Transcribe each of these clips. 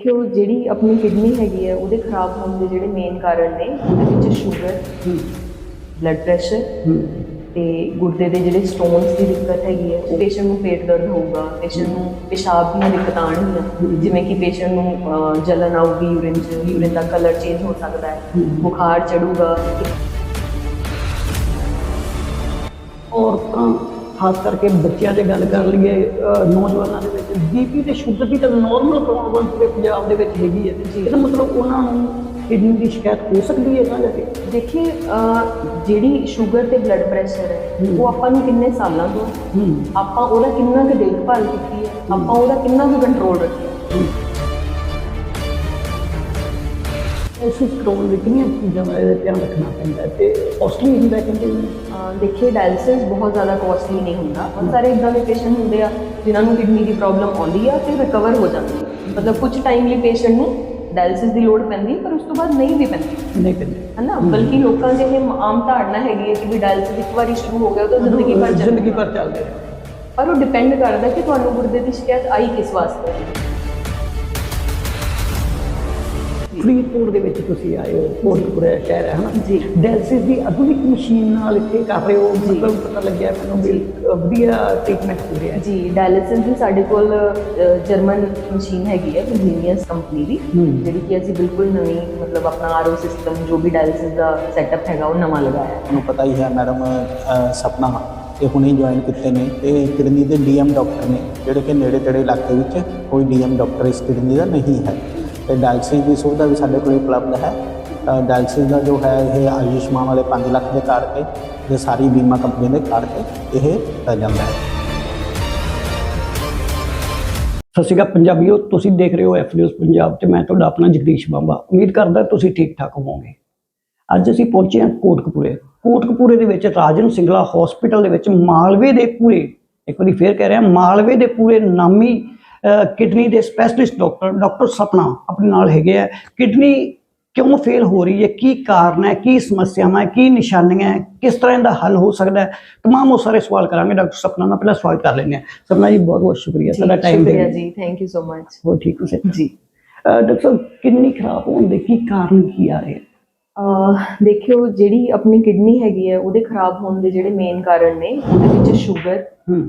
ਦੇਖਿਓ ਜਿਹੜੀ ਆਪਣੀ ਕਿਡਨੀ ਹੈਗੀ ਹੈ ਉਹਦੇ ਖਰਾਬ ਹੋਣ ਦੇ ਜਿਹੜੇ ਮੇਨ ਕਾਰਨ ਨੇ ਉਹਦੇ ਵਿੱਚ ਸ਼ੂਗਰ ਬਲੱਡ ਪ੍ਰੈਸ਼ਰ ਤੇ ਗੁਰਦੇ ਦੇ ਜਿਹੜੇ ਸਟੋਨਸ ਦੀ ਦਿੱਕਤ ਹੈਗੀ ਹੈ ਪੇਸ਼ੈਂਟ ਨੂੰ ਪੇਟ ਦਰਦ ਹੋਊਗਾ ਪੇਸ਼ੈਂਟ ਨੂੰ ਪਿਸ਼ਾਬ ਦੀਆਂ ਦਿੱਕਤਾਂ ਆਉਣਗੀਆਂ ਜਿਵੇਂ ਕਿ ਪੇਸ਼ੈਂਟ ਨੂੰ ਜਲਨ ਆਊਗੀ ਯੂਰਿਨ ਚ ਯੂਰਿਨ ਦਾ ਕਲਰ ਚੇਂਜ ਹੋ ਸਕਦਾ ਹੈ। ਬੁਖਾਰ ਚੜੂਗਾ। ਔਰਤਾਂ ਖਾਸ ਕਰਕੇ ਬੱਚਿਆਂ ਦੀ ਗੱਲ ਕਰ ਲਈਏ ਨੌਜਵਾਨਾਂ ਦੇ ਵਿੱਚ ਬੀਪੀ ਤੇ ਸ਼ੂਗਰ ਦੀ ਤਾਂ ਨਾਰਮਲ ਪ੍ਰੋਬਲਮ ਪੂਰੇ ਪੰਜਾਬ ਦੇ ਵਿੱਚ ਹੈਗੀ ਹੈ। ਇਹਦਾ ਮਤਲਬ ਉਹਨਾਂ ਨੂੰ ਕਿਡਨੀ ਦੀ ਸ਼ਿਕਾਇਤ ਹੋ ਸਕਦੀ ਹੈ ਜਾ ਕੇ? ਦੇਖੀਏ ਜਿਹੜੀ ਸ਼ੂਗਰ ਤੇ ਬਲੱਡ ਪ੍ਰੈਸ਼ਰ ਹੈ ਉਹ ਆਪਾਂ ਨੂੰ ਕਿੰਨੇ ਸਾਲਾਂ ਤੋਂ? ਆਪਾਂ ਉਹਦਾ ਕਿੰਨਾ ਕੁ ਦੇਖਭਾਲ ਕੀਤੀ ਹੈ? ਆਪਾਂ ਉਹਦਾ ਕਿੰਨਾ ਕੁ ਕੰਟਰੋਲ ਰੱਖਿਆ? ਇਸ ਕਰਾਉਣ ਲਈ ਕਿੰਨੀਆਂ ਚੀਜ਼ਾਂ ਦਾ ਇਹਦਾ ਧਿਆਨ ਰੱਖਣਾ ਪੈਂਦਾ ਤੇ ਕਾਸਟਲੀ ਹੁੰਦਾ ਕਹਿੰਦੇ ਦੇਖੀਏ ਡਾਇਲਿਸਿਸ ਬਹੁਤ ਜ਼ਿਆਦਾ ਕੋਸਟਲੀ ਨਹੀਂ ਹੁੰਦਾ। ਬਹੁਤ ਸਾਰੇ ਇਦਾਂ ਦੇ ਪੇਸ਼ੈਂਟ ਹੁੰਦੇ ਆ ਜਿਨ੍ਹਾਂ ਨੂੰ ਕਿਡਨੀ ਦੀ ਪ੍ਰੋਬਲਮ ਆਉਂਦੀ ਆ ਤੇ ਰਿਕਵਰ ਹੋ ਜਾਂਦੀ ਮਤਲਬ ਕੁਝ ਟਾਈਮ ਲਈ ਪੇਸ਼ੈਂਟ ਨੂੰ ਡਾਇਲਿਸਿਸ ਦੀ ਲੋੜ ਪੈਂਦੀ ਪਰ ਉਸ ਤੋਂ ਬਾਅਦ ਨਹੀਂ ਵੀ ਪੈਂਦੀ। ਨਹੀਂ ਕਹਿੰਦੇ ਹਨਾ? ਬਲਕਿ ਲੋਕਾਂ 'ਚ ਇਹ ਆਮ ਧਾਰਨਾ ਹੈਗੀ ਹੈ ਕਿ ਵੀ ਡਾਇਲਿਸਿਸ ਇੱਕ ਵਾਰੀ ਸ਼ੁਰੂ ਹੋ ਗਿਆ ਤਾਂ ਜ਼ਿੰਦਗੀ ਭਰ ਜ਼ਿੰਦਗੀ ਭਰ ਚੱਲਦੇ ਪਰ ਉਹ ਡਿਪੈਂਡ ਕਰਦਾ ਕਿ ਤੁਹਾਨੂੰ ਗੁਰਦੇ ਦੀ ਸ਼ਿਕਾਇਤ ਆਈ ਕਿਸ ਵਾਸਤੇ? ਹੈ। ਫਰੀਦਕੋਟ ਦੇ ਵਿੱਚ ਤੁਸੀਂ ਆਏ ਹੋ ਕੋਟਪੁਰਾ ਸ਼ਹਿਰ ਹੈ ਹਨਾ? ਜੀ। ਡਾਇਲਿਸਿਸ ਦੀ ਆਧੁਨਿਕ ਮਸ਼ੀਨ ਨਾਲ ਇੱਥੇ ਕਰ ਰਹੇ ਹੋ ਮਤਲਬ ਪਤਾ ਲੱਗਿਆ ਮੈਨੂੰ ਵੀ ਵਧੀਆ ਟ੍ਰੀਟਮੈਂਟ ਹੋ ਰਿਹਾ ਹੈ। ਜੀ ਡਾਇਲਿਸਿਸ ਦੀ ਸਾਡੇ ਕੋਲ ਜਰਮਨ ਮਸ਼ੀਨ ਹੈਗੀ ਹੈ ਵਿਜੀਨੀਅਸ ਕੰਪਨੀ ਦੀ। ਜਿਹੜੀ ਕਿ ਅਸੀਂ ਬਿਲਕੁਲ ਨਵੀਂ ਮਤਲਬ ਆਪਣਾ ਆਰਓ ਸਿਸਟਮ ਜੋ ਵੀ ਡਾਇਲਿਸਿਸ ਦਾ ਸੈਟਅਪ ਹੈਗਾ ਉਹ ਨਵਾਂ ਲਗਾਇਆ ਹੈ। ਤੁਹਾਨੂੰ ਪਤਾ ਹੀ ਹੈ ਮੈਡਮ ਸਪਨਾ ਇਹ ਹੁਣੇ ਜੁਆਇਨ ਕੀਤੇ ਨੇ ਇਹ ਕਿਡਨੀ ਦੇ ਡੀਐਮ ਡਾਕਟਰ ਨੇ ਜਿਹੜੇ ਕਿ ਨੇੜੇ ਤੇੜੇ ਇਲਾਕੇ ਵਿੱਚ ਕੋਈ ਡੀਐਮ ਡਾਕਟਰ ਇਸ ਕਿਡਨੀ ਦਾ ਨਹੀਂ ਹੈ। ਤੇ ਡਾਇਲਸਿਸ ਦੀ ਸੁਵਿਧਾ ਵੀ ਸਾਡੇ ਕੋਲ ਉਪਲਬਧ ਹੈ। ਅ, ਡਾਇਲਸਿਸ ਦਾ ਜੋ ਹੈ ਇਹ ਆਯੁਸ਼ਮਾਨ ਵਾਲੇ 5 ਲੱਖ ਦੇ ਕਾਰਡ ਤੇ ਤੇ ਸਾਰੀ ਬੀਮਾ ਕੰਪਨੀ ਦੇ ਕਾਰਡ ਤੇ ਇਹ ਦਿੱਤਾ ਜਾਂਦਾ ਹੈ। ਸਤਿ ਸ਼੍ਰੀ ਅਕਾਲ ਪੰਜਾਬੀਓ ਤੁਸੀਂ ਦੇਖ ਰਹੇ ਹੋ ਐਫ ਨਿਊਜ਼ ਪੰਜਾਬ ਤੇ ਮੈਂ ਤੁਹਾਡਾ ਆਪਣਾ ਜਗਦੀਸ਼ ਬਾਂਬਾ। ਉਮੀਦ ਕਰਦਾ ਤੁਸੀਂ ਠੀਕ ਠਾਕ ਹੋਵੋਗੇ। ਅੱਜ ਅਸੀਂ ਪਹੁੰਚੇ ਹਾਂ ਕੋਟਕਪੂਰੇ। ਕੋਟਕਪੂਰੇ ਦੇ ਵਿੱਚ ਰਾਜਨ ਸਿੰਗਲਾ ਹਸਪੀਟਲ ਦੇ ਵਿੱਚ ਮਾਲਵੇ ਦੇ ਪੂਰੇ। ਇੱਕ ਵਾਰੀ ਫੇਰ ਕਹਿ ਰਿਹਾ ਮਾਲਵੇ ਦੇ ਪੂਰੇ ਨਾਮੀ ਕਿਡਨੀ ਦੇ ਸਪੈਸ਼ਲਿਸਟ ਡਾਕਟਰ ਡਾਕਟਰ ਸਪਨਾ ਆਪਣੇ ਨਾਲ ਹੈਗੇ ਆ। ਕਿਡਨੀ ਕਿਉਂ ਫੇਲ ਹੋ ਰਹੀ ਹੈ? ਕੀ ਕਾਰਨ ਹੈ? ਕੀ ਸਮੱਸਿਆਵਾਂ ਹੈ? ਕੀ ਨਿਸ਼ਾਨੀਆਂ ਹੈ? ਕਿਸ ਤਰ੍ਹਾਂ ਇਹਦਾ ਹੱਲ ਹੋ ਸਕਦਾ ਹੈ? ਤਮਾਮ ਉਹ ਸਾਰੇ ਸਵਾਲ ਕਰਾਂਗੇ। ਡਾਕਟਰ ਸਪਨਾ ਨਾਲ ਪਹਿਲਾਂ ਸਵਾਲ ਕਰ ਲੈਂਦੇ ਹਾਂ। ਸਪਨਾ ਜੀ ਬਹੁਤ ਬਹੁਤ ਸ਼ੁਕਰੀਆ। ਤੁਹਾਡਾ ਟਾਈਮ ਲਈ ਜੀ। ਥੈਂਕ ਯੂ ਸੋ ਮਚ ਹੋਰ ਠੀਕ ਹੋ ਸੇ ਜੀ। ਡਾਕਟਰ ਸਾਹਿਬ ਕਿਡਨੀ ਖਰਾਬ ਹੋਣ ਦੇ ਕੀ ਕਾਰਨ ਕੀ ਆ ਰਹੇ ਦੇਖਿਓ ਜਿਹੜੀ ਆਪਣੀ ਕਿਡਨੀ ਹੈਗੀ ਹੈ ਉਹਦੇ ਖਰਾਬ ਹੋਣ ਦੇ ਜਿਹੜੇ ਮੇਨ ਕਾਰਨ ਨੇ ਉਹਦੇ ਵਿੱਚ ਸ਼ੂਗਰ ਹੂੰ।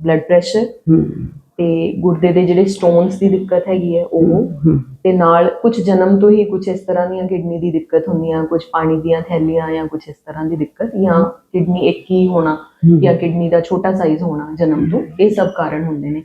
ਬਲੱਡ ਪ੍ਰੈਸ਼ਰ ਹੂੰ। ਤੇ ਗੁਰਦੇ ਦੇ ਜਿਹੜੇ ਸਟੋਨਸ ਦੀ ਦਿੱਕਤ ਹੈਗੀ ਹੈ ਉਹ। ਤੇ ਨਾਲ ਕੁਝ ਜਨਮ ਤੋਂ ਹੀ ਕੁਝ ਇਸ ਤਰ੍ਹਾਂ ਦੀਆਂ ਕਿਡਨੀ ਦੀ ਦਿੱਕਤ ਹੁੰਦੀਆਂ ਕੁਝ ਪਾਣੀ ਦੀਆਂ ਥੈਲੀਆਂ ਜਾਂ ਕੁਝ ਇਸ ਤਰ੍ਹਾਂ ਦੀ ਦਿੱਕਤ ਜਾਂ ਕਿਡਨੀ ਇੱਕ ਹੀ ਹੋਣਾ ਜਾਂ ਕਿਡਨੀ ਦਾ ਛੋਟਾ ਸਾਈਜ਼ ਹੋਣਾ ਜਨਮ ਤੋਂ ਇਹ ਸਭ ਕਾਰਨ ਹੁੰਦੇ ਨੇ।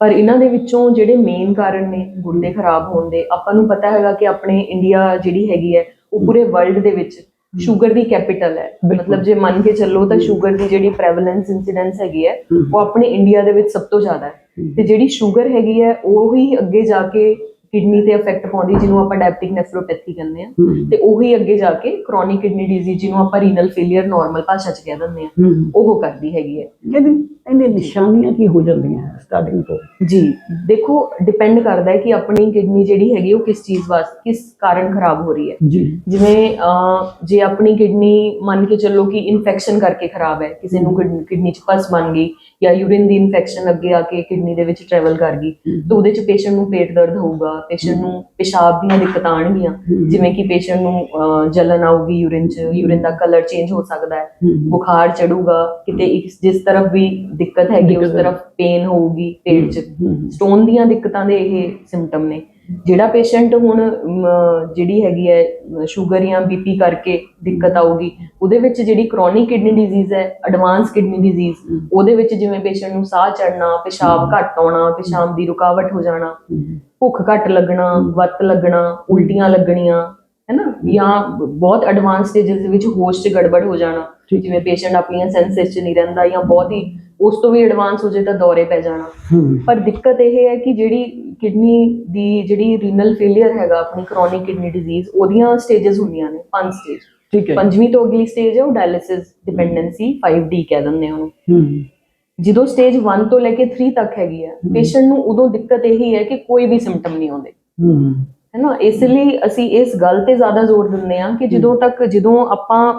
ਪਰ ਇਹਨਾਂ ਦੇ ਵਿੱਚੋਂ ਜਿਹੜੇ ਮੇਨ ਕਾਰਨ ਨੇ ਗੁਰਦੇ ਖਰਾਬ ਹੋਣ ਦੇ ਆਪਾਂ ਨੂੰ ਪਤਾ ਹੈਗਾ ਕਿ ਆਪਣੇ ਇੰਡੀਆ ਜਿਹੜੀ ਹੈਗੀ ਹੈ ਉਹ ਪੂਰੇ ਵਰਲਡ ਦੇ ਵਿੱਚ ਸ਼ੂਗਰ ਦੀ ਕੈਪੀਟਲ ਹੈ। ਮਤਲਬ ਜੇ ਮੰਨ ਕੇ ਚੱਲੋ ਤਾਂ ਸ਼ੂਗਰ ਦੀ ਜਿਹੜੀ ਪ੍ਰੈਵਲੈਂਸ ਇਨਸੀਡੈਂਸ ਹੈਗੀ ਹੈ। ਉਹ ਆਪਣੇ ਇੰਡੀਆ ਦੇ ਵਿੱਚ ਸਭ ਤੋਂ ਜ਼ਿਆਦਾ ਹੈ। ਤੇ ਜਿਹੜੀ ਸ਼ੂਗਰ ਹੈਗੀ ਹੈ ਉਹ ਹੀ ਅੱਗੇ ਜਾ ਕੇ ਕਿਡਨੀ ਤੇ ਇਫੈਕਟ ਪਾਉਂਦੀ ਜਿਹਨੂੰ ਆਪਾਂ ਡਾਇਬਟਿਕ ਨੈਫਰੋਪੈਥੀ ਕਹਿੰਦੇ ਆ ਤੇ ਉਹੀ ਅੱਗੇ ਜਾ ਕੇ ਕ੍ਰੋਨਿਕ ਕਿਡਨੀ ਡਿਜ਼ੀਜ਼ ਜਿਹਨੂੰ ਆਪਾਂ ਰੀਨਲ ਫੇਲਿਅਰ ਨਾਰਮਲ ਭਾਸ਼ਾ 'ਚ ਕਹਿ ਦਿੰਦੇ ਆ ਉਹ ਕਰਦੀ ਹੈਗੀ ਹੈ। ਇਹਦੀ ਇਹਦੇ ਨਿਸ਼ਾਨੀਆਂ ਕੀ ਹੋ ਜਾਂਦੀਆਂ ਸਟਾਰਟਿੰਗ ਤੋਂ? ਜੀ ਦੇਖੋ ਡਿਪੈਂਡ ਕਰਦਾ ਹੈ ਕਿ ਆਪਣੀ ਕਿਡਨੀ ਜਿਹੜੀ ਹੈਗੀ ਉਹ ਕਿਸ ਚੀਜ਼ ਵਾਸਤੇ ਕਿਸ ਕਾਰਨ ਖਰਾਬ ਹੋ ਰਹੀ ਹੈ। ਜੀ। ਜਿਵੇਂ ਜੇ ਆਪਣੀ ਕਿਡਨੀ ਮੰਨ ਕੇ ਚੱਲੋ ਕਿ ਇਨਫੈਕਸ਼ਨ ਕਰਕੇ ਖਰਾਬ ਹੈ ਕਿਸੇ ਨੂੰ ਕਿਡਨੀ 'ਚ ਪਸ ਬਣ ਗਈ ਜਾਂ ਯੂਰਿਨ ਦੀ ਇਨਫੈਕਸ਼ਨ ਅੱਗੇ ਆ ਕੇ ਕਿਡਨੀ ਦੇ ਵਿੱਚ ਟਰੈਵਲ ਕਰ ਗਈ ਤਾਂ ਉਹਦੇ 'ਚ ਪੇਸ਼ੈਂਟ ਨੂੰ ਪੇਟ ਦਰਦ ਹੋਊਗਾ ਪੇਸ਼ੈਂਟ ਨੂੰ ਪਿਸ਼ਾਬ ਦੀਆਂ ਦਿੱਕਤਾਂ ਆਉਣਗੀਆਂ। ਜਿਵੇਂ ਕਿ ਪੇਸ਼ੈਂਟ ਨੂੰ ਜਲਨ ਆਊਗੀ ਯੂਰਿਨ 'ਚ ਯੂਰਿਨ ਦਾ ਕਲਰ ਚੇਂਜ ਹੋ ਸਕਦਾ ਹੈ। ਬੁਖਾਰ ਚੜੂਗਾ ਕਿਤੇ ਜਿਸ ਤਰਫ ਵੀ ਦਿੱਕਤ ਹੈਗੀ ਉਸ। ਤਰਫ ਪੇਨ ਹੋਊਗੀ ਪੇਟ 'ਚ। ਸਟੋਨ ਦੀਆਂ ਦਿੱਕਤਾਂ ਦੇ ਇਹ ਸਿੰਪਟਮ ਨੇ। ਜਿਹੜਾ ਪੇਸ਼ੈਂਟ ਹੁਣ ਜਿਹੜੀ ਹੈਗੀ ਹੈ ਸ਼ੂਗਰ ਜਾਂ ਬੀਪੀ ਕਰਕੇ ਦਿੱਕਤ ਆਊਗੀ ਉਹਦੇ ਵਿੱਚ ਜਿਹੜੀ ਕ੍ਰੋਨਿਕ ਕਿਡਨੀ ਡਿਜ਼ੀਜ਼ ਹੈ ਐਡਵਾਂਸ ਕਿਡਨੀ ਡਿਜ਼ੀਜ਼ ਉਹਦੇ ਵਿੱਚ ਜਿਵੇਂ ਪੇਸ਼ੈਂਟ ਨੂੰ ਸਾਹ ਚੜਨਾ ਪਿਸ਼ਾਬ ਘੱਟ ਆਉਣਾ ਪਿਸ਼ਾਬ ਦੀ ਰੁਕਾਵਟ ਹੋ ਜਾਣਾ ਭੁੱਖ ਘੱਟ ਲੱਗਣਾ ਵਤ ਲੱਗਣਾ ਉਲਟੀਆਂ ਲੱਗਣੀਆਂ ਹੈਨਾ? ਜਾਂ ਬਹੁਤ ਐਡਵਾਂਸ ਸਟੇਜਸ ਦੇ ਵਿੱਚ ਹੋਸ਼ 'ਚ ਗੜਬੜ ਹੋ ਜਾਣਾ। ਜਿਵੇਂ ਪੇਸ਼ੈਂਟ ਆਪਣੀਆਂ ਸੈਂਸਸ 'ਚ ਨਹੀਂ ਰਹਿੰਦਾ ਜਾਂ ਬਹੁਤ ਹੀ ਉਸ ਤੋਂ ਵੀ ਐਡਵਾਂਸ ਹੋ ਜੇ ਤਾਂ ਦੌਰੇ ਪੈ ਜਾਣਾ। ਪਰ ਦਿੱਕਤ ਇਹ ਹੈ ਕਿ ਜਿਹੜੀ ਕਿਡਨੀ ਦੀ ਜਿਹੜੀ ਰੀਨਲ ਫੇਲਿਅਰ ਹੈਗਾ ਆਪਣੀ ਕ੍ਰੋਨਿਕ ਕਿਡਨੀ ਡਿਜ਼ੀਜ਼ ਉਹਦੀਆਂ ਸਟੇजेस ਹੁੰਦੀਆਂ ਨੇ ਪੰਜ ਸਟੇਜ ਠੀਕ ਹੈ। ਪੰਜਵੀਂ ਤੋਂ ਅਗਲੀ ਸਟੇਜ ਹੈ ਉਹ ਡਾਇਲਿਸਿਸ ਡਿਪੈਂਡੈਂਸੀ 5D ਕਹਿ ਦਿੰਦੇ ਉਹਨੂੰ। ਜਦੋਂ ਸਟੇਜ 1 ਤੋਂ ਲੈ ਕੇ 3 ਤੱਕ ਹੈਗੀ ਹੈ। ਪੇਸ਼ੈਂਟ ਨੂੰ ਉਦੋਂ ਦਿੱਕਤ ਇਹੀ ਹੈ ਕਿ ਕੋਈ ਵੀ ਸਿੰਪਟਮ ਨਹੀਂ ਆਉਂਦੇ। ਹੂੰ। ਨਾ? ਇਸ ਲਈ ਅਸੀਂ ਇਸ ਗੱਲ ਤੇ ਜ਼ਿਆਦਾ ਜ਼ੋਰ ਦਿੰਦੇ ਆ ਕਿ ਜਦੋਂ ਤੱਕ ਜਦੋਂ ਆਪਾਂ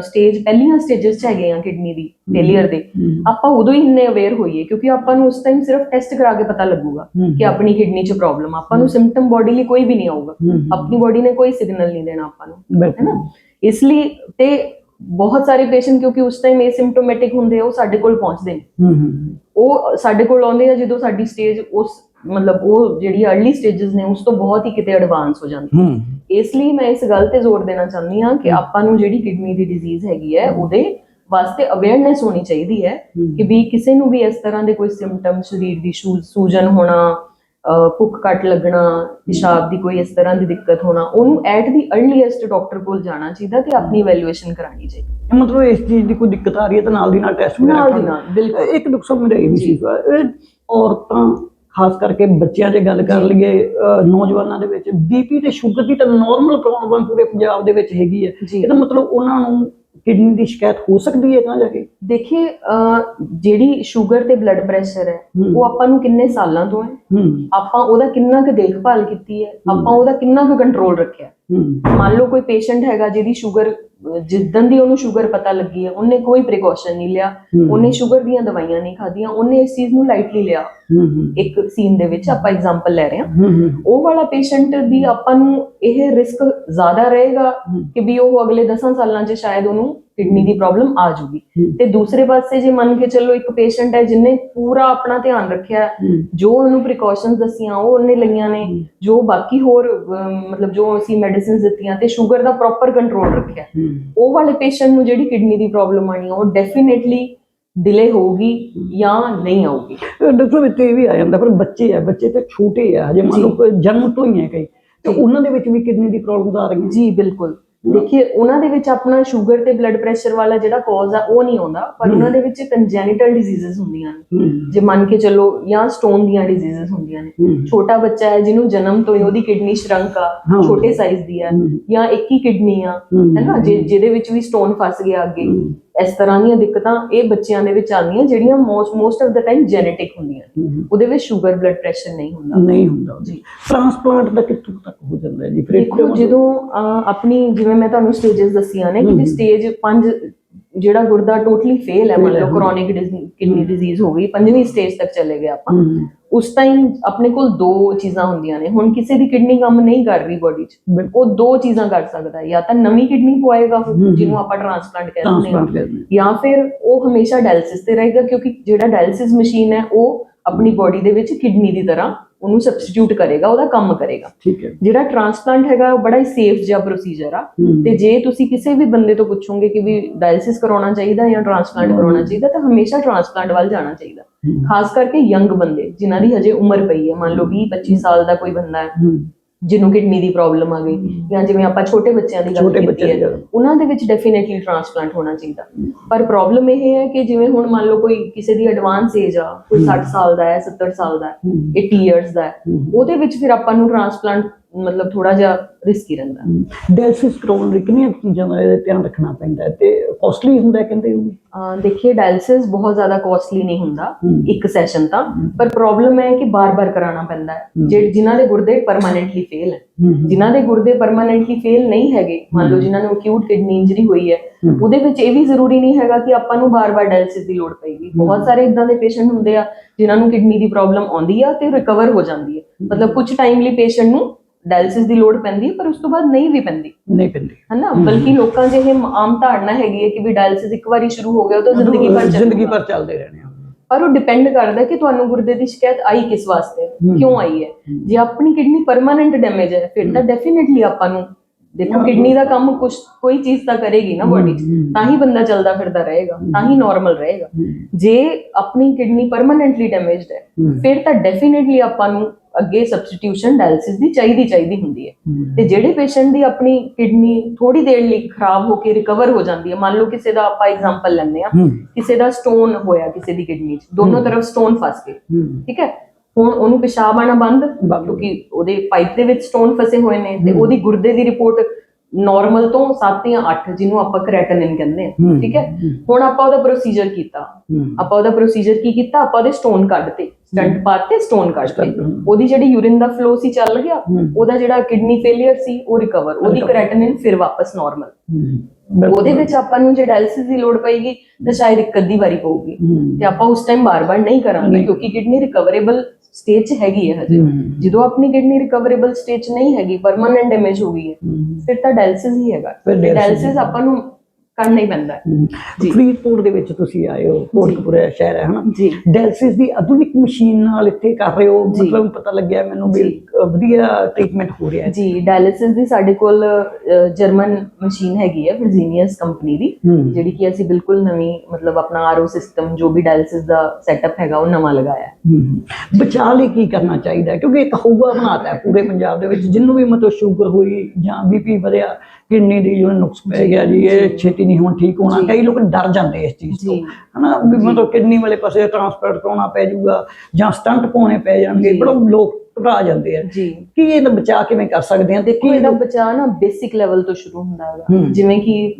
ਸਟੇਜ ਪਹਿਲੀਆਂ ਸਟੇजेस 'ਚ ਹੈਗੇ ਆ ਕਿਡਨੀ ਦੀ ਫੇਲਿਅਰ ਦੇ ਆਪਾਂ ਉਦੋਂ ਹੀ ਇੰਨੇ ਅਵੇਅਰ ਹੋਈਏ ਕਿਉਂਕਿ ਆਪਾਂ ਨੂੰ ਉਸ ਟਾਈਮ ਸਿਰਫ ਟੈਸਟ ਕਰਾ ਕੇ ਪਤਾ ਲੱਗੂਗਾ। ਕਿ ਆਪਣੀ ਕਿਡਨੀ 'ਚ ਪ੍ਰੋਬਲਮ ਆਪਾਂ ਨੂੰ ਸਿੰਪਟਮ ਬੋਡੀ ਲਈ ਕੋਈ ਵੀ ਨਹੀਂ ਆਊਗਾ। ਆਪਣੀ ਬੋਡੀ ਨੇ ਕੋਈ ਸਿਗਨਲ ਨਹੀਂ ਦੇਣਾ ਆਪਾਂ ਨੂੰ। ਹੈ ਨਾ? ਇਸ ਲਈ ਤੇ ਬਹੁਤ ਸਾਰੇ ਪੇਸ਼ੈਂਟ ਕਿਉਂਕਿ ਉਸ ਟਾਈਮ ਐਸਿਮਟੋਮੈਟਿਕ ਹੁੰਦੇ ਆ ਉਹ ਸਾਡੇ ਕੋਲ ਪਹੁੰਚਦੇ ਨੇ। ਹੂੰ ਹੂੰ ਉਹ ਸਾਡੇ ਕੋਲ ਆਉਂਦੇ ਆ ਜਦੋਂ ਸਾਡੀ ਸਟੇਜ ਉਸ ਮਤਲਬ ਉਹ ਜਿਹੜੀ अर्ਲੀ ਸਟੇजेस ਨੇ ਉਸ ਤੋਂ ਬਹੁਤ ਹੀ ਕਿਤੇ ਐਡਵਾਂਸ ਹੋ ਜਾਂਦੀ ਹੂੰ। ਇਸ ਲਈ ਮੈਂ ਇਸ ਗੱਲ ਤੇ ਜ਼ੋਰ ਦੇਣਾ ਚਾਹੁੰਦੀ ਹਾਂ ਕਿ ਆਪਾਂ ਨੂੰ ਜਿਹੜੀ ਕਿਡਨੀ ਦੀ ਡਿਜ਼ੀਜ਼ ਹੈਗੀ ਹੈ ਉਹਦੇ ਵਾਸਤੇ ਅਵੇਅਰਨੈਸ ਹੋਣੀ ਚਾਹੀਦੀ ਹੈ ਕਿ ਵੀ ਕਿਸੇ ਨੂੰ ਵੀ ਇਸ ਤਰ੍ਹਾਂ ਦੇ ਕੋਈ ਸਿੰਪਟਮ ਸਰੀਰ ਦੀ ਸੂਜਨ ਹੋਣਾ ਭੁੱਖ ਘੱਟ ਲੱਗਣਾ ਪਿਸ਼ਾਬ ਦੀ ਕੋਈ ਇਸ ਤਰ੍ਹਾਂ ਦੀ ਦਿੱਕਤ ਹੋਣਾ ਉਹਨੂੰ ਐਟ ਦੀ अर्ਲੀਐਸਟ ਡਾਕਟਰ ਕੋਲ ਜਾਣਾ ਚਾਹੀਦਾ ਤੇ ਆਪਣੀ ਵੈਲਿਊਏਸ਼ਨ ਕਰਾਣੀ ਚਾਹੀਦੀ ਮਤਲਬ ਇਸ ਚੀਜ਼ ਦੀ ਕੋਈ ਦਿੱਕਤ ਆ ਰਹੀ ਹੈ ਤਾਂ ਨਾਲ ਦੀ ਨਾਲ ਟੈਸਟ ਵਗੈਰਾ ਨਾਲ ਦੀ। ਨਾਲ, ਬਿਲਕੁਲ। ਇੱਕ ਸਾਹਿਬ ਮੇਰਾ ਇਹ ਵੀ ਜੀ। ਸੀਗਾ ਇਹ ਔਰਤਾਂ ਖਾਸ ਕਰਕੇ ਬੱਚਿਆਂ ਦੀ ਗੱਲ ਕਰ ਲਈਏ ਨੌਜਵਾਨਾਂ ਦੇ ਵਿੱਚ ਬੀਪੀ ਤੇ ਸ਼ੂਗਰ ਦੀ ਤਾਂ ਨਾਰਮਲ ਪ੍ਰੋਬਲਮ ਪੂਰੇ ਪੰਜਾਬ ਦੇ ਵਿੱਚ ਹੈਗੀ ਹੈ। ਇਹਦਾ ਮਤਲਬ ਉਹਨਾਂ ਨੂੰ ਕਿਡਨੀ ਦੀ ਸ਼ਿਕਾਇਤ ਹੋ ਸਕਦੀ ਹੈ ਤਾਂ ਜਾ ਕੇ? ਦੇਖਿਏ ਅਹ ਜਿਹੜੀ ਸ਼ੂਗਰ ਤੇ ਬਲੱਡ ਪ੍ਰੈਸ਼ਰ ਹੈ ਹਮ। ਉਹ ਆਪਾਂ ਨੂੰ ਕਿੰਨੇ ਸਾਲਾਂ ਤੋਂ ਹੈ? ਹੂੰ। ਆਪਾਂ ਉਹਦਾ ਕਿੰਨਾ ਕੁ ਦੇਖਭਾਲ ਕੀਤੀ ਹੈ? ਆਪਾਂ ਉਹਦਾ ਕਿੰਨਾ ਕੁ ਕੰਟਰੋਲ ਰੱਖਿਆ? ਹੂੰ। ਮੰਨ ਲਓ ਕੋਈ ਪੇਸ਼ੈਂਟ ਹੈਗਾ ਜਿਹਦੀ ਸ਼ੂਗਰ ਜਿੱਦਣ ਦੀ ਉਹਨੂੰ ਸ਼ੂਗਰ ਪਤਾ ਲੱਗੀ ਹੈ ਉਹਨੇ ਕੋਈ ਪ੍ਰੀਕਾਸ਼ਨ ਨਹੀਂ ਲਿਆ। ਉਹਨੇ ਸ਼ੂਗਰ ਦੀਆਂ ਦਵਾਈਆਂ ਨਹੀਂ ਖਾਧੀਆਂ ਉਹਨੇ ਇਸ ਚੀਜ਼ ਨੂੰ ਲਾਈਟਲੀ ਲਿਆ। ਇੱਕ ਸੀਨ ਦੇ ਵਿੱਚ ਆਪਾਂ ਐਗਜ਼ਾਮਪਲ ਲੈ ਰਹੇ ਹੂੰ। ਉਹ ਵਾਲਾ ਪੇਸ਼ੈਂਟ ਦੀ ਆਪਾਂ ਨੂੰ ਇਹ ਰਿਸਕ ਜ਼ਿਆਦਾ ਰਹੇਗਾ ਕਿ ਵੀ ਉਹ ਅਗਲੇ 10 ਸਾਲਾਂ 'ਚ ਸ਼ਾਇਦ ਉਹਨੂੰ ਕਿਡਨੀ ਦੀ ਪ੍ਰੋਬਲਮ ਆ ਹਮ। ਤੇ ਦੂਸਰੇ ਪਾਸੇ ਜੇ ਮੰਨ ਕੇ ਚੱਲੋ ਇੱਕ ਪੇਸ਼ੈਂਟ ਹੈ ਜਿਨੇ ਪੂਰਾ ਆਪਣਾ ਧਿਆਨ ਰੱਖਿਆ ਜੋ ਉਹਨੂੰ ਪ੍ਰੀਕਾਸ਼ਨਸ ਦਸੀਆਂ ਉਹ ਉਹਨੇ ਲਈਆਂ ਨੇ ਜੋ ਬਾਕੀ ਹੋਰ ਮਤਲਬ ਜੋ ਅਸੀਂ ਮੈਡੀਸਿਨਸ ਦਿੱਤੀਆਂ ਤੇ ਸ਼ੂਗਰ ਦਾ ਪ੍ਰੋਪਰ ਕੰਟਰੋਲ ਰੱਖਿਆ। ਉਹ ਵਾਲੇ ਪੇਸ਼ੈਂਟ ਨੂੰ ਜਿਹੜੀ ਕਿਡਨੀ ਦੀ ਪ੍ਰੋਬਲਮ ਆਣੀ ਉਹ ਡੈਫੀਨਿਟਲੀ ਡਿਲੇ ਹੋਊਗੀ ਜਾਂ ਨਹੀਂ ਆਊਗੀ। ਡਾਕਟਰ ਵਿੱਚ ਇਹ ਵੀ ਆ ਜਾਂਦਾ ਪਰ ਬੱਚੇ ਆ ਬੱਚੇ ਤੇ ਛੋਟੇ ਆ ਹਜੇ ਮੰਨ ਲਓ ਜਨਮ ਤੋਂ ਹੀ ਹੈ ਕਈ। ਤੇ ਉਹਨਾਂ ਦੇ ਵਿੱਚ ਵੀ ਕਿਡਨੀ ਦੀ ਪ੍ਰੋਬਲਮ ਆ ਰਹੀਆਂ। ਜੀ ਬਿਲਕੁਲ। ਦੇਖਿਏ ਉਹਨਾਂ ਦੇ ਵਿੱਚ ਆਪਣਾ ਸ਼ੂਗਰ ਤੇ ਬਲੱਡ ਪ੍ਰੈਸ਼ਰ ਵਾਲਾ ਜਿਹੜਾ ਕਾਜ਼ ਆ ਉਹ ਨਹੀਂ ਆਉਂਦਾ ਪਰ ਉਹਨਾਂ ਦੇ ਵਿੱਚ ਕੰਜੈਨੀਟਲ ਡਿਜ਼ੀਜ਼ਸ ਹੁੰਦੀਆਂ ਨੇ। ਜੇ ਮੰਨ ਕੇ ਚੱਲੋ ਜਾਂ ਸਟੋਨ ਦੀਆਂ ਡਿਜ਼ੀਜ਼ਸ ਹੁੰਦੀਆਂ ਨੇ। ਛੋਟਾ ਬੱਚਾ ਹੈ ਜਿਹਨੂੰ ਜਨਮ ਤੋਂ ਹੀ ਉਹਦੀ ਕਿਡਨੀ ਸ਼ਰੰਕ ਆ। ਛੋਟੇ ਸਾਈਜ਼ ਦੀ ਆ। ਜਾਂ ਇੱਕ ਹੀ ਕਿਡਨੀ ਆ ਹੂੰ। ਹੈ ਨਾ? ਜਿ- ਜਿਹਦੇ ਵਿੱਚ ਵੀ ਸਟੋਨ ਫਸ ਗਿਆ ਅੱਗੇ। ਇਸ ਤਰ੍ਹਾਂ ਦੀਆਂ ਦਿੱਕਤਾਂ ਇਹ ਬੱਚਿਆਂ ਦੇ ਵਿੱਚ ਆਉਂਦੀਆਂ ਜਿਹੜੀਆਂ most most of the time genetic ਹੁੰਦੀਆਂ ਨੇ। ਉਹਦੇ ਵਿੱਚ ਸ਼ੂਗਰ ਬਲੱਡ ਪ੍ਰੈਸ਼ਰ ਨਹੀਂ ਹੁੰਦਾ ਨਹੀਂ ਹੁੰਦਾ ਜੀ। ਟ੍ਰਾਂਸਪਲਾਂਟ ਦਾ ਕਿੱਥੋਂ ਤੱਕ ਹੋ ਜਾਂਦਾ ਜੀ ਫਿਰ ਇੱਕ ਦੇਖੋ ਜਦੋਂ ਆਪਣੀ ਜਿਵੇਂ ਮੈਂ ਤੁਹਾਨੂੰ ਸਟੇजेस ਦੱਸੀਆਂ ਨੇ ਕਿ। ਸਟੇਜ 5 ਜਿਹੜਾ ਗੁਰਦਾ ਟੋਟਲੀ ਫੇਲ ਹੈ ਹੈ। ਕ੍ਰੋਨਿਕ ਕਿਡਨੀ ਡਿਜ਼ੀਜ਼ ਹੋ ਗਈ ਪੰਜਵੀਂ ਸਟੇਜ ਤੱਕ ਚਲੇ ਗਏ ਆਪਾਂ ਉਸ ਟਾਈਮ ਆਪਣੇ ਕੋਲ ਦੋ ਚੀਜ਼ਾਂ ਹੁੰਦੀਆਂ ਨੇ। ਹੁਣ ਕਿਸੇ ਦੀ ਕਿਡਨੀ ਕੰਮ ਨਹੀਂ ਕਰ ਰਹੀ ਬੋਡੀ 'ਚ ਉਹ ਦੋ ਚੀਜ਼ਾਂ ਕਰ ਸਕਦਾ ਜਾਂ ਤਾਂ ਨਵੀਂ ਕਿਡਨੀ ਪਵਾਏਗਾ। ਜਿਹਨੂੰ ਆਪਾਂ ਟ੍ਰਾਂਸਪਲਾਂਟ ਕਹਿੰਦੇ ਹਾਂ। ਜਾਂ ਫਿਰ ਉਹ ਹਮੇਸ਼ਾ ਡਾਇਲਿਸਿਸ ਤੇ ਰਹੇਗਾ ਕਿਉਂਕਿ ਜਿਹੜਾ ਡਾਇਲਿਸਿਸ ਮਸ਼ੀਨ ਹੈ ਉਹ ਆਪਣੀ ਬੋਡੀ ਦੇ ਵਿੱਚ ਕਿਡਨੀ ਦੀ ਤਰ੍ਹਾਂ ਉਹਨੂੰ ਸਬਸਟੀਟਿਊਟ ਕਰੇਗਾ ਉਹਦਾ ਕੰਮ ਕਰੇਗਾ। ਠੀਕ ਹੈ। ਜਿਹੜਾ ਟ੍ਰਾਂਸਪਲਾਂਟ ਹੈਗਾ ਉਹ ਬੜਾ ਹੀ ਸੇਫ ਜਿਹਾ ਪ੍ਰੋਸੀਜਰ ਆ। ਤੇ ਜੇ ਤੁਸੀਂ ਕਿਸੇ ਵੀ ਬੰਦੇ ਤੋਂ ਪੁੱਛੋਗੇ ਕਿ ਵੀ ਡਾਇਲਿਸਿਸ ਕਰਾਉਣਾ ਚਾਹੀਦਾ ਜਾਂ ਟ੍ਰਾਂਸਪਲਾਂਟ ਕਰਾਉਣਾ ਚਾਹੀਦਾ ਤਾਂ ਹਮੇਸ਼ਾ ਟ੍ਰਾਂਸਪਲਾਂਟ ਵੱਲ ਜਾਣਾ ਚਾਹੀਦਾ। ਖਾਸ ਕਰਕੇ ਯੰਗ ਬੰਦੇ ਜਿਨ੍ਹਾਂ ਦੀ ਹਜੇ ਉਮਰ ਪਈ ਹੈ। ਮੰਨ ਲਓ 20 25 ਸਾਲ ਦਾ ਕੋਈ ਬੰਦਾ ਹੂੰ। ਜਿਹਨੂੰ ਕਿਡਨੀ ਦੀ ਪ੍ਰੋਬਲਮ ਆ ਗਈ ਜਾਂ ਜਿਵੇਂ ਆਪਾਂ ਛੋਟੇ ਬੱਚਿਆਂ ਦੀ ਗੱਲ ਕੀਤੀ ਹੈ। ਉਹਨਾਂ ਦੇ ਵਿੱਚ ਡੈਫੀਨਿਟਲੀ ਟ੍ਰਾਂਸਪਲਾਂਟ ਹੋਣਾ ਚਾਹੀਦਾ ਪਰ ਪ੍ਰੋਬਲਮ ਇਹ ਹੈ ਕਿ ਜਿਵੇਂ ਹੁਣ ਮੰਨ ਲਓ ਕੋਈ ਕਿਸੇ ਦੀ ਐਡਵਾਂਸ ਏਜ ਆ ਕੋਈ 60 ਸਾਲ ਦਾ ਹੈ 70 ਸਾਲ ਦਾ ਹੈ ਹੂੰ। 80 ਇਅਰਸ ਦਾ ਹੂੰ। ਉਹਦੇ ਵਿੱਚ ਫਿਰ ਆਪਾਂ ਨੂੰ ਟ੍ਰਾਂਸਪਲਾਂਟ ਮਤਲਬ ਥੋੜਾ ਜਿਹਾ ਰਿਸਕੀ ਰਹਿੰਦਾ। ਡਾਇਲਿਸਿਸ ਕਰਾਉਣ ਲਈ ਕਿੰਨੀਆਂ ਕੁ ਚੀਜ਼ਾਂ ਦਾ ਇਹਦਾ ਧਿਆਨ ਰੱਖਣਾ ਪੈਂਦਾ ਤੇ ਕਾਸਟਲੀ ਹੁੰਦਾ ਕਹਿੰਦੇ ਉਹ ਦੇਖੀਏ ਡਾਇਲਿਸਿਸ ਬਹੁਤ ਜ਼ਿਆਦਾ ਕੋਸਟਲੀ ਨਹੀਂ ਹੁੰਦਾ। ਇੱਕ ਸੈਸ਼ਨ ਤਾਂ। ਪਰ ਪ੍ਰੋਬਲਮ ਹੈ ਕਿ ਬਾਰ-ਬਾਰ ਕਰਾਉਣਾ ਪੈਂਦਾ ਹੈ। ਜਿਹੜੇ ਜਿਨ੍ਹਾਂ ਦੇ ਗੁਰਦੇ ਪਰਮਾਨੈਂਟਲੀ ਫੇਲ ਹੈ। ਜਿਨ੍ਹਾਂ ਦੇ ਗੁਰਦੇ ਪਰਮਾਨੈਂਟਲੀ ਫੇਲ ਨਹੀਂ ਹੈਗੇ ਮੰਨ ਲਓ ਜਿਨ੍ਹਾਂ ਨੂੰ ਅਕਿਊਟ ਕਿਡਨੀ ਇੰਜਰੀ ਹੋਈ ਹੈ ਹੂੰ। ਉਹਦੇ ਵਿੱਚ ਇਹ ਵੀ ਜ਼ਰੂਰੀ ਨਹੀਂ ਹੈਗਾ ਕਿ ਆਪਾਂ ਨੂੰ ਬਾਰ-ਬਾਰ ਡਾਇਲਿਸਿਸ ਦੀ ਲੋੜ ਪਏਗੀ ਬਹੁਤ ਸਾਰੇ ਇਦਾਂ ਦੇ ਪੇਸ਼ੈਂਟ ਹੁੰਦੇ ਆ ਜਿਨ੍ਹਾਂ ਨੂੰ ਕਿਡਨੀ ਦੀ ਪ੍ਰੋਬਲਮ ਆਉਂਦੀ ਆ ਤੇ ਰਿਕਵਰ ਹੋ ਜਾਂਦੀ ਹੈ। ਮਤਲਬ ਕੁਝ ਟਾਈਮ ਲਈ ਪੇਸ਼ੈਂਟ ਨੂੰ ਡਾਇਲਿਸਿਸ ਦੀ ਲੋੜ ਪੈਂਦੀ ਹੈ ਪਰ ਉਸ ਤੋਂ ਬਾਅਦ ਨਹੀਂ ਵੀ ਪੈਂਦੀ। ਨਹੀਂ ਪੈਂਦੀ। ਹਨਾ? ਬਲਕਿ ਲੋਕਾਂ 'ਚ ਇਹ ਆਮ ਧਾਰਨਾ ਹੈਗੀ ਹੈ ਕਿ ਵੀ ਡਾਇਲਿਸਿਸ ਇੱਕ ਵਾਰੀ ਸ਼ੁਰੂ ਹੋ ਗਿਆ ਤਾਂ ਜ਼ਿੰਦਗੀ ਭਰ ਜ਼ਿੰਦਗੀ ਭਰ ਚੱਲਦੇ ਰਹਿਣੇ ਆ। ਪਰ ਉਹ ਡਿਪੈਂਡ ਕਰਦਾ ਕਿ ਤੁਹਾਨੂੰ ਗੁਰਦੇ ਦੀ ਸ਼ਿਕਾਇਤ ਆਈ ਕਿਸ ਵਾਸਤੇ। ਕਿਉਂ ਆਈ ਹੈ? ਜੇ ਆਪਣੀ ਕਿਡਨੀ ਪਰਮਾਨੈਂਟ ਡੈਮੇਜ ਹੈ ਫਿਰ ਤਾਂ ਡੈਫੀਨਿਟਲੀ ਆਪਾਂ ਨੂੰ ਦੇਖੋ ਕਿਡਨੀ ਦਾ ਕੰਮ ਕੁਛ ਕੋਈ ਚੀਜ਼ ਤਾਂ ਕਰੇਗੀ ਨਾ ਬੋਡੀ 'ਚ। ਤਾਂ ਹੀ ਬੰਦਾ ਚੱਲਦਾ ਫਿਰਦਾ ਰਹੇਗਾ ਤਾਂ ਹੀ ਨਾਰਮਲ ਰਹੇਗਾ। ਜੇ ਆਪਣੀ ਕਿਡਨੀ ਪਰਮਾਨੈਂਟਲੀ ਡੈਮੇਜਡ ਹੈ। ਫਿਰ ਤਾਂ ਡੈਫੀਨਿਟਲੀ ਆਪਾਂ ਨੂੰ ਅੱਗੇ ਸਬਸਟੀਟਿਊਸ਼ਨ ਡਾਇਲਿਸਿਸ ਦੀ ਚਾਹੀਦੀ ਚਾਹੀਦੀ ਹੁੰਦੀ ਹੈ। ਤੇ ਜਿਹੜੇ ਪੇਸ਼ੈਂਟ ਦੀ ਆਪਣੀ ਕਿਡਨੀ ਥੋੜੀ ਦੇਰ ਲਈ ਖਰਾਬ ਹੋ ਕੇ ਰਿਕਵਰ ਹੋ ਜਾਂਦੀ ਹੈ ਮੰਨ ਲਓ ਕਿਸੇ ਦਾ ਆਪਾਂ ਐਗਜ਼ਾਮਪਲ ਲੈਂਦੇ ਆ ਕਿਸੇ ਦਾ ਸਟੋਨ ਹੋਇਆ ਕਿਸੇ ਦੀ ਕਿਡਨੀ 'ਚ ਦੋਨੋਂ ਤਰਫ ਸਟੋਨ ਫਸ ਗਏ ਠੀਕ ਹੈ? ਹੁਣ ਉਹਨੂੰ ਪਿਸ਼ਾਬ ਆਣਾ ਬੰਦ ਬੰਦ। ਕਿਉਂਕਿ ਉਹਦੇ ਪਾਈਪ ਦੇ ਵਿੱਚ ਸਟੋਨ ਫਸੇ ਹੋਏ ਨੇ ਤੇ ਉਹਦੀ ਗੁਰਦੇ ਦੀ ਰਿਪੋਰਟ ਨਾਰਮਲ ਤੋਂ 7 ਜਾਂ 8 ਜਿਹਨੂੰ ਆਪਾਂ ਕ੍ਰੈਟਨਿਨ ਕਹਿੰਦੇ ਆ। ਠੀਕ ਹੈ? ਹੁਣ ਆਪਾਂ ਉਹਦਾ ਪ੍ਰੋਸੀਜਰ ਕੀਤਾ। ਆਪਾਂ ਉਹਦਾ ਪ੍ਰੋਸੀਜਰ ਕੀ ਕੀਤਾ? ਆਪਾਂ ਉਹਦੇ ਸਟੋਨ ਕੱਢਤੇ। ਸਟੰਟ ਪਾਤੇ ਸਟੋਨ ਕੱਢਤੇ। ਉਹਦੀ ਜਿਹੜੀ ਯੂਰਿਨ ਦਾ ਫਲੋ ਸੀ ਚੱਲ ਗਿਆ। ਉਹਦਾ ਜਿਹੜਾ ਕਿਡਨੀ ਫੇਲਿਅਰ ਸੀ ਉਹ ਰਿਕਵਰ ਉਹਦੀ। ਕ੍ਰੈਟਿਨਿਨ ਫਿਰ ਵਾਪਸ ਨਾਰਮਲ। ਉਹਦੇ ਵਿੱਚ ਆਪਾਂ ਨੂੰ ਜੇ ਡਾਇਲਿਸਿਸ ਦੀ ਲੋੜ ਪਏਗੀ ਤਾਂ ਸ਼ਾਇਦ ਇੱਕ ਅੱਧੀ ਵਾਰੀ ਪਊਗੀ। ਤੇ ਆਪਾਂ ਉਸ ਟਾਈਮ ਬਾਰ-ਬਾਰ ਨਹੀਂ ਕਰਾਂਗੇ। ਕਿਉਂਕਿ ਕਿਡਨੀ ਰਿਕਵਰੇਬਲ ਸਟੇਜ 'ਚ ਹੈਗੀ ਹੈ ਹਜੇ। ਜਦੋਂ ਆਪਣੀ ਕਿਡਨੀ ਰਿਕਵਰੇਬਲ ਸਟੇਜ ਨਹੀਂ ਹੈਗੀ ਪਰਮਨੈਂਟ ਡੈਮੇਜ ਹੋ ਗਈ ਹੈ। ਫਿਰ ਤਾਂ ਡਾਇਲਿਸਿਸ ਹੀ ਹੈਗਾ ਫਿਰ ਡਾਇਲਿਸਿਸ ਆਪਾਂ ਨੂੰ ਕਰਨਾ ਹੀ ਪੈਂਦਾ ਹੈ। ਜੀ। ਫਰੀਦਕੋਟ ਦੇ ਵਿੱਚ ਤੁਸੀਂ ਆਏ ਹੋ ਕੋਟਕਪੂਰਾ ਸ਼ਹਿਰ ਹੈ ਹਨਾ ਜੀ ਡਾਇਲਿਸਿਸ ਦੀ ਆਧੁਨਿਕ ਮਸ਼ੀਨ ਨਾਲ ਇੱਥੇ ਕਰ ਰਹੇ ਹੋ ਜੀ। ਮਤਲਬ ਪਤਾ ਲੱਗਿਆ ਮੈਨੂੰ ਵੀ ਜੀ। ਅ, ਵਧੀਆ ਟ੍ਰੀਟਮੈਂਟ ਹੋ ਰਿਹਾ ਹੈ ਜੀ ਡਾਇਲਿਸਿਸ ਦੀ ਸਾਡੇ ਕੋਲ ਜਰਮਨ ਮਸ਼ੀਨ ਹੈਗੀ ਹੈ ਵਰਜੀਨੀਅਸ ਕੰਪਨੀ ਦੀ। ਜਿਹੜੀ ਕਿ ਅਸੀਂ ਬਿਲਕੁਲ ਨਵੀਂ ਮਤਲਬ ਆਪਣਾ ਆਰਓ ਸਿਸਟਮ ਜੋ ਵੀ ਡਾਇਲਿਸਿਸ ਦਾ ਸੈਟਅਪ ਹੈਗਾ ਉਹ ਨਵਾਂ ਲਗਾਇਆ ਹੈ ਹਮ, ਬਚਾਅ ਲਈ ਕੀ ਕਰਨਾ ਚਾਹੀਦਾ ਹੈ? ਕਿਉਂਕਿ ਇੱਕ ਹਊਆ ਬਣਾਤਾ ਹੈ ਪੂਰੇ ਪੰਜਾਬ ਦੇ ਵਿੱਚ ਜਿੰਨੂੰ ਵੀ ਮਤਲਬ ਸ਼ੂਗਰ ਹੋਈ ਜਾਂ ਬੀਪੀ ਵਧਿਆ ਕਿਡਨੀ ਦੀ ਜਿਵੇਂ ਨੁਕਸ ਪੈ ਗਿਆ ਜੀ ਇਹ ਛੇਤੀ ਨਹੀਂ ਹੁਣ ਠੀਕ ਹੋਣਾ। ਕਈ ਲੋਕ ਡਰ ਜਾਂਦੇ ਇਸ ਚੀਜ਼ ਤੋਂ। ਹਨਾ ਵੀ ਮਤਲਬ ਕਿਡਨੀ ਵਾਲੇ ਪਾਸੇ ਟ੍ਰਾਂਸਪਲਾਂਟ ਕਰਾਉਣਾ ਪੈ ਜਾਊਗਾ ਜਾਂ ਸਟੰਟ ਪਾਉਣੇ ਪੈ ਜਾਣਗੇ। ਬੜਾ ਲੋਕ ਘਬਰਾ ਜਾਂਦੇ ਆ। ਜੀ। ਕੀ ਇਹਦਾ ਬਚਾਅ ਕਿਵੇਂ ਕਰ ਸਕਦੇ ਆ ਤੇ ਕੀ ਇਹਦਾ ਬਚਾਅ ਨਾ ਬੇਸਿਕ ਲੈਵਲ ਤੋਂ ਸ਼ੁਰੂ ਹੁੰਦਾ ਹੈਗਾ। ਹੂੰ। ਜਿਵੇਂ ਕਿ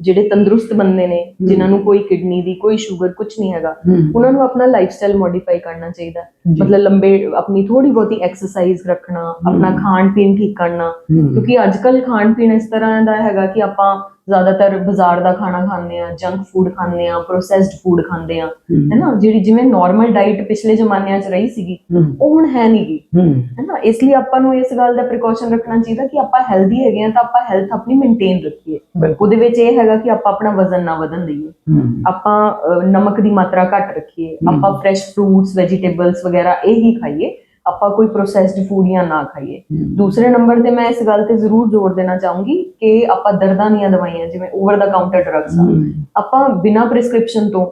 ਜਿਹੜੇ ਤੰਦਰੁਸਤ ਬੰਦੇ ਨੇ ਜਿਨ੍ਹਾਂ ਨੂੰ ਕੋਈ ਕਿਡਨੀ ਦੀ ਕੋਈ ਸ਼ੂਗਰ ਕੁਝ ਨਹੀਂ ਹੈਗਾ। ਉਹਨਾਂ ਨੂੰ ਆਪਣਾ ਲਾਈਫਸਟਾਈਲ ਮੋਡੀਫਾਈ ਕਰਨਾ ਚਾਹੀਦਾ। ਮਤਲਬ ਲੰਬੇ ਆਪਣੀ ਥੋੜੀ ਬਹੁਤੀ ਐਕਸਰਸਾਈਜ਼ ਰੱਖਣਾ ਆਪਣਾ ਖਾਣ ਪੀਣ ਠੀਕ ਕਰਨਾ। ਕਿਉਂਕਿ ਅੱਜ ਕੱਲ ਖਾਣ ਪੀਣ ਇਸ ਤਰ੍ਹਾਂ ਦਾ ਹੈਗਾ ਕਿ ਆਪਾਂ ਜ਼ਿਆਦਾਤਰ ਬਾਜ਼ਾਰ ਦਾ ਖਾਣਾ ਖਾਂਦੇ ਆ ਜੰਕ ਫੂਡ ਖਾਂਦੇ ਆ ਪ੍ਰੋਸੈਸਡ ਫੂਡ ਖਾਂਦੇ ਆ। ਹੈਨਾ ਜਿਹੜੀ ਜਿਵੇਂ ਨਾਰਮਲ ਡਾਈਟ ਪਿਛਲੇ ਜ਼ਮਾਨਿਆਂ 'ਚ ਰਹੀ ਸੀਗੀ ਉਹ ਹੁਣ ਹੈ ਨਹੀਂਗੀ ਹੂੰ। ਹੈਨਾ? ਇਸ ਲਈ ਆਪਾਂ ਨੂੰ ਇਸ ਗੱਲ ਦਾ ਪ੍ਰੀਕਾਸ਼ਨ ਰੱਖਣਾ ਚਾਹੀਦਾ ਕਿ ਆਪਾਂ ਹੈਲਦੀ ਹੈਗੇ ਆ ਤਾਂ ਆਪਾਂ ਹੈਲਥ ਆਪਣੀ ਮੇਨਟੇਨ ਰੱਖੀਏ। ਉਹਦੇ ਵਿੱਚ ਇਹ ਹੈਗਾ ਕਿ ਆਪਾਂ ਆਪਣਾ ਵਜ਼ਨ ਨਾ ਵਧਣ ਦਈਏ। ਆਪਾਂ ਨਮਕ ਦੀ ਮਾਤਰਾ ਘੱਟ ਰੱਖੀਏ। ਆਪਾਂ ਫਰੈਸ਼ ਫਰੂਟਸ ਵੈਜੀਟੇਬਲਸ ਵਗੈਰਾ ਇਹ ਹੀ ਖਾਈਏ। ਆਪਾਂ ਕੋਈ ਪ੍ਰੋਸੈਸਡ ਫੂਡ ਜਾਂ ਨਾ ਖਾਈਏ। ਦੂਸਰੇ ਨੰਬਰ ਤੇ ਮੈਂ ਇਸ ਗੱਲ ਤੇ ਜ਼ਰੂਰ ਜ਼ੋਰ ਦੇਣਾ ਚਾਹੂੰਗੀ ਕਿ ਆਪਾਂ ਦਰਦਾਂ ਦੀਆਂ ਦਵਾਈਆਂ ਜਿਵੇਂ ਓਵਰ ਦਾ ਕਾਊਂਟਰ ਡਰੱਗਸ ਆ। ਆਪਾਂ ਬਿਨਾਂ ਪ੍ਰਿਸਕ੍ਰਿਪਸ਼ਨ ਤੋਂ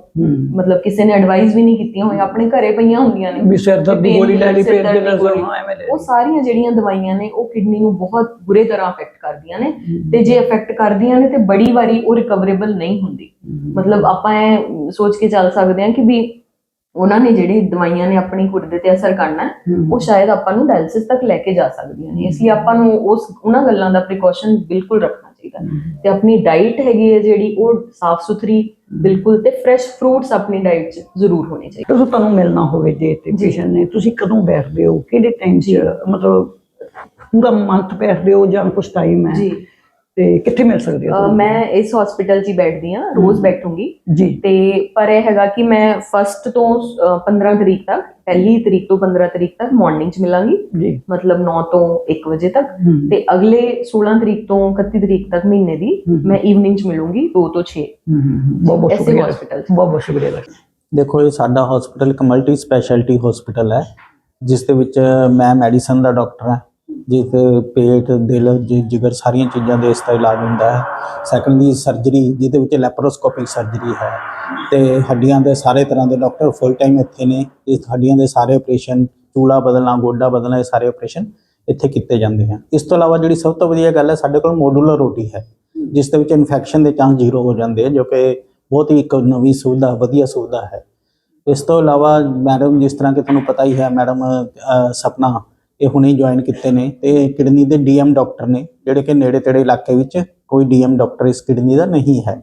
ਮਤਲਬ ਕਿਸੇ ਨੇ ਐਡਵਾਈਸ ਵੀ ਨਹੀਂ ਕੀਤੀਆਂ ਹੋਈਆਂ ਆਪਣੇ ਘਰੇ ਪਈਆਂ ਹੁੰਦੀਆਂ ਨੇ। ਵੀ ਸਿਰ ਦਰਦ ਦੀ ਗੋਲੀ ਲੈ ਲਈ ਪੇਟ ਦੇ ਐਵੇਂ ਲੈ ਉਹ ਸਾਰੀਆਂ ਜਿਹੜੀਆਂ ਦਵਾਈਆਂ ਨੇ ਉਹ ਕਿਡਨੀ ਨੂੰ ਬਹੁਤ ਬੁਰੇ ਤਰ੍ਹਾਂ ਅਫੈਕਟ ਕਰਦੀਆਂ ਨੇ। ਤੇ ਜੇ ਅਫੈਕਟ ਕਰਦੀਆਂ ਨੇ ਤੇ ਬੜੀ ਵਾਰੀ ਉਹ ਰਿਕਵਰੇਬਲ ਨਹੀਂ ਹੁੰਦੀ। ਮਤਲਬ ਆਪਾਂ ਇਹ ਸੋਚ ਕੇ ਚੱਲ ਸਕਦੇ ਹਾਂ ਕਿ ਵੀ ਉਹਨਾਂ ਨੇ ਜਿਹੜੀ ਦਵਾਈਆਂ ਨੇ ਆਪਣੀ ਗੁਰਦੇ ਤੇ ਅਸਰ ਕਰਨਾ ਹੈ, ਹਮ। ਉਹ ਸ਼ਾਇਦ ਆਪਾਂ ਨੂੰ ਡਾਇਲਿਸਿਸ ਤੱਕ ਲੈ ਕੇ ਜਾ ਸਕਦੀਆਂ ਨੇ। ਇਸ ਲਈ ਆਪਾਂ ਨੂੰ ਉਸ ਉਹਨਾਂ ਗੱਲਾਂ ਦਾ ਪ੍ਰੀਕਾਸ਼ਨ ਬਿਲਕੁਲ ਰੱਖਣਾ ਚਾਹੀਦਾ। ਤੇ ਆਪਣੀ ਡਾਈਟ ਹੈਗੀ ਹੈ ਜਿਹੜੀ ਉਹ ਸਾਫ਼ ਸੁਥਰੀ ਬਿਲਕੁਲ ਤੇ ਫਰੈਸ਼ ਫਰੂਟਸ ਆਪਣੀ ਡਾਈਟ 'ਚ ਜ਼ਰੂਰ ਹੋਣੇ ਚਾਹੀਦੇ। ਜਦੋਂ ਤੁਹਾਨੂੰ ਮਿਲਣਾ ਹੋਵੇ ਜੇ ਤੇ ਜੀ। ਪੇਸ਼ੈਂਟ ਨੇ ਤੁਸੀਂ ਕਦੋਂ ਬੈਠਦੇ ਹੋ? ਕਿਹੜੇ ਟਾਈਮ 'ਚ? ਮਤਲਬ ਪੂਰਾ ਮੰਥ ਬੈਠਦੇ ਹੋ ਜਾਂ ਕੁਝ ਟਾਈਮ ਹੈ? ਜੀ। ਤੇ ਕਿੱਥੇ ਮਿਲ ਸਕਦੇ ਹੋ ਮੈਂ ਇਸ ਹਸਪੀਟਲ 'ਚ ਹੀ ਬੈਠਦੀ ਹਾਂ ਰੋਜ਼ ਬੈਠੂੰਗੀ ਜੀ ਤੇ ਪਰ ਇਹ ਹੈਗਾ ਕਿ ਮੈਂ ਫਸਟ ਤੋਂ ਅਹ, 15 ਤਰੀਕ ਤੱਕ ਪਹਿਲੀ ਤਰੀਕ ਤੋਂ 15 ਤਰੀਕ ਤੱਕ ਮਾਰਨਿੰਗ 'ਚ ਮਿਲਾਂਗੀ ਜੀ ਮਤਲਬ 9 ਤੋਂ 1 ਵਜੇ ਤੱਕ। ਤੇ ਅਗਲੇ 16 ਤਰੀਕ ਤੋਂ 31 ਤਰੀਕ ਤੱਕ ਮਹੀਨੇ ਦੀ। ਮੈਂ ਈਵਨਿੰਗ 'ਚ ਮਿਲੂੰਗੀ 2 ਤੋਂ 6 ਹਮ, ਹਮ, ਹਮ। ਬਹੁਤ ਬਹੁਤ ਸ਼ੁਕਰੀਆ। ਬਹੁਤ ਬਹੁਤ ਸ਼ੁਕਰੀਆ। ਦੇਖੋ ਇਹ ਸਾਡਾ ਹਸਪੀਟਲ ਇੱਕ ਮਲਟੀ ਸਪੈਸ਼ਲਿਟੀ ਹਸਪੀਟਲ ਹੈ ਜਿਸ ਦੇ ਵਿੱਚ ਮੈਂ ਮੈਡੀਸਨ ਦਾ ਡਾਕਟਰ ਹਾਂ ਜਿਸ ਤੇ ਪੇਟ, ਦਿਲ, ਜਿ- ਜਿਗਰ ਸਾਰੀਆਂ ਚੀਜ਼ਾਂ ਦੇ ਇਸ ਦਾ ਇਲਾਜ ਹੁੰਦਾ ਹੈ। ਸੈਕੰਡਲੀ ਸਰਜਰੀ ਜਿਹਦੇ ਵਿੱਚ ਲੈਪਰੋਸਕੋਪਿਕ ਸਰਜਰੀ ਹੈ। ਤੇ ਹੱਡੀਆਂ ਦੇ ਸਾਰੇ ਤਰ੍ਹਾਂ ਦੇ ਡਾਕਟਰ ਫੁੱਲ ਟਾਈਮ ਇੱਥੇ ਨੇ। ਇਸ ਹੱਡੀਆਂ ਦੇ ਸਾਰੇ ਆਪਰੇਸ਼ਨ ਚੂਲਾ ਬਦਲਣਾ, ਗੋਡਾ ਬਦਲਣਾ, ਇਹ ਸਾਰੇ ਆਪਰੇਸ਼ਨ ਇੱਥੇ ਕੀਤੇ ਜਾਂਦੇ ਹਨ ਇਸ ਤੋਂ ਇਲਾਵਾ ਜਿਹੜੀ ਸਭ ਤੋਂ ਵਧੀਆ ਗੱਲ ਹੈ, ਸਾਡੇ ਕੋਲ ਮੋਡੂਲਰ ਰੋਟੀ ਹੈ, ਜਿਸ ਦੇ ਵਿੱਚ ਇਨਫੈਕਸ਼ਨ ਦੇ ਚਾਂਸ ਜ਼ੀਰੋ ਹੋ ਜਾਂਦੇ ਹੈ ਜੋ ਕਿ ਬਹੁਤ ਹੀ ਇੱਕ ਨਵੀਂ ਸੁਵਿਧਾ, ਵਧੀਆ ਸੁਵਿਧਾ ਹੈ। ਇਸ ਤੋਂ ਇਲਾਵਾ ਮੈਡਮ, ਜਿਸ ਤਰ੍ਹਾਂ ਕਿ ਤੁਹਾਨੂੰ ਪਤਾ ਹੀ ਹੈ, ਮੈਡਮ ਸਪਨਾ ਇਹ ਹੁਣੇ ਜੁਆਇਨ ਕੀਤੇ ਨੇ ਤੇ ਕਿਡਨੀ ਦੇ ਡੀਐਮ ਡਾਕਟਰ ਨੇ, ਜਿਹੜੇ ਕਿ ਨੇੜੇ ਤੇੜੇ ਇਲਾਕੇ ਵਿੱਚ ਕੋਈ ਡੀਐਮ ਡਾਕਟਰ ਇਸ ਕਿਡਨੀ ਦਾ ਨਹੀਂ ਹੈ।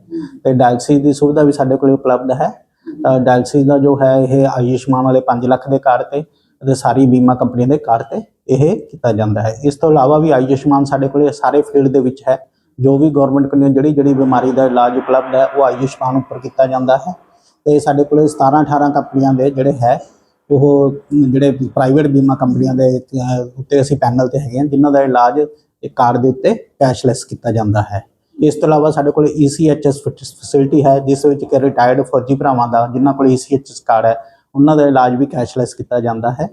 ਤੇ ਡਾਇਲਸਿਸ ਦੀ ਸੁਵਿਧਾ ਵੀ ਸਾਡੇ ਕੋਲ ਉਪਲਬਧ ਹੈ। ਡਾਇਲਸਿਸ ਦਾ ਜੋ ਹੈ ਇਹ ਆਯੁਸ਼ਮਾਨ ਵਾਲੇ 5 ਲੱਖ ਦੇ ਕਾਰਡ ਤੇ ਅਤੇ ਸਾਰੀ ਬੀਮਾ ਕੰਪਨੀਆਂ ਦੇ ਕਾਰਡ ਤੇ ਇਹ ਕੀਤਾ ਜਾਂਦਾ ਹੈ। ਇਸ ਤੋਂ ਇਲਾਵਾ ਵੀ ਆਯੁਸ਼ਮਾਨ ਸਾਡੇ ਕੋਲ ਸਾਰੇ ਫੀਲਡ ਦੇ ਵਿੱਚ ਹੈ। ਜੋ ਵੀ ਗਵਰਨਮੈਂਟ ਕੋਲੋਂ ਜਿਹੜੀ ਜਿਹੜੀ ਬਿਮਾਰੀ ਦਾ ਇਲਾਜ ਉਪਲਬਧ ਹੈ, ਉਹ ਆਯੁਸ਼ਮਾਨ ਉੱਪਰ ਕੀਤਾ ਜਾਂਦਾ ਹੈ। ਤੇ ਸਾਡੇ ਕੋਲ 17 18 ਕੰਪਨੀਆਂ ਦੇ ਜਿਹੜੇ ਹੈ ਉਹ ਜਿਹੜੇ ਪ੍ਰਾਈਵੇਟ ਬੀਮਾ ਕੰਪਨੀਆਂ ਦੇ ਉੱਤੇ ਅਸੀਂ ਪੈਨਲ ਤੇ ਹੈਗੇ ਹਾਂ, ਜਿਨ੍ਹਾਂ ਦਾ ਇਲਾਜ ਇੱਕ ਕਾਰਡ ਦੇ ਉੱਤੇ ਕੈਸ਼ਲੈਸ ਕੀਤਾ ਜਾਂਦਾ ਹੈ। ਇਸ ਤੋਂ ਇਲਾਵਾ ਸਾਡੇ ਕੋਲ E ECHS ਫੈਸਿਲਿਟੀ ਹੈ, ਜਿਸ ਵਿੱਚ ਕਿ ਰਿਟਾਇਰਡ ਫੌਜੀ ਭਰਾਵਾਂ ਦਾ, ਜਿਨ੍ਹਾਂ ਕੋਲ ECHS ਕਾਰਡ ਹੈ, ਉਹਨਾਂ ਦਾ ਇਲਾਜ ਵੀ ਕੈਸ਼ਲੈਸ ਕੀਤਾ ਜਾਂਦਾ ਹੈ।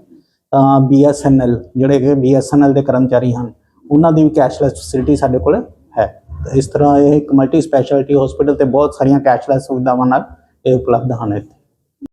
ਤਾਂ BSNL ਜਿਹੜੇ ਕਿ BSNL ਦੇ ਕਰਮਚਾਰੀ ਹਨ, ਉਹਨਾਂ ਦੀ ਵੀ ਕੈਸ਼ਲੈਸ ਫੈਸਿਲਿਟੀ ਸਾਡੇ ਕੋਲ ਹੈ। ਇਸ ਤਰ੍ਹਾਂ ਇਹ ਇੱਕ ਮਲਟੀ ਸਪੈਸ਼ਲਿਟੀ ਹਸਪੀਟਲ ਤੇ ਬਹੁਤ ਸਾਰੀਆਂ ਕੈਸ਼ਲੈਸ ਸੁਵਿਧਾਵਾਂ ਨਾਲ ਇਹ ਉਪਲਬਧ ਹਨ ਇੱਥੇ।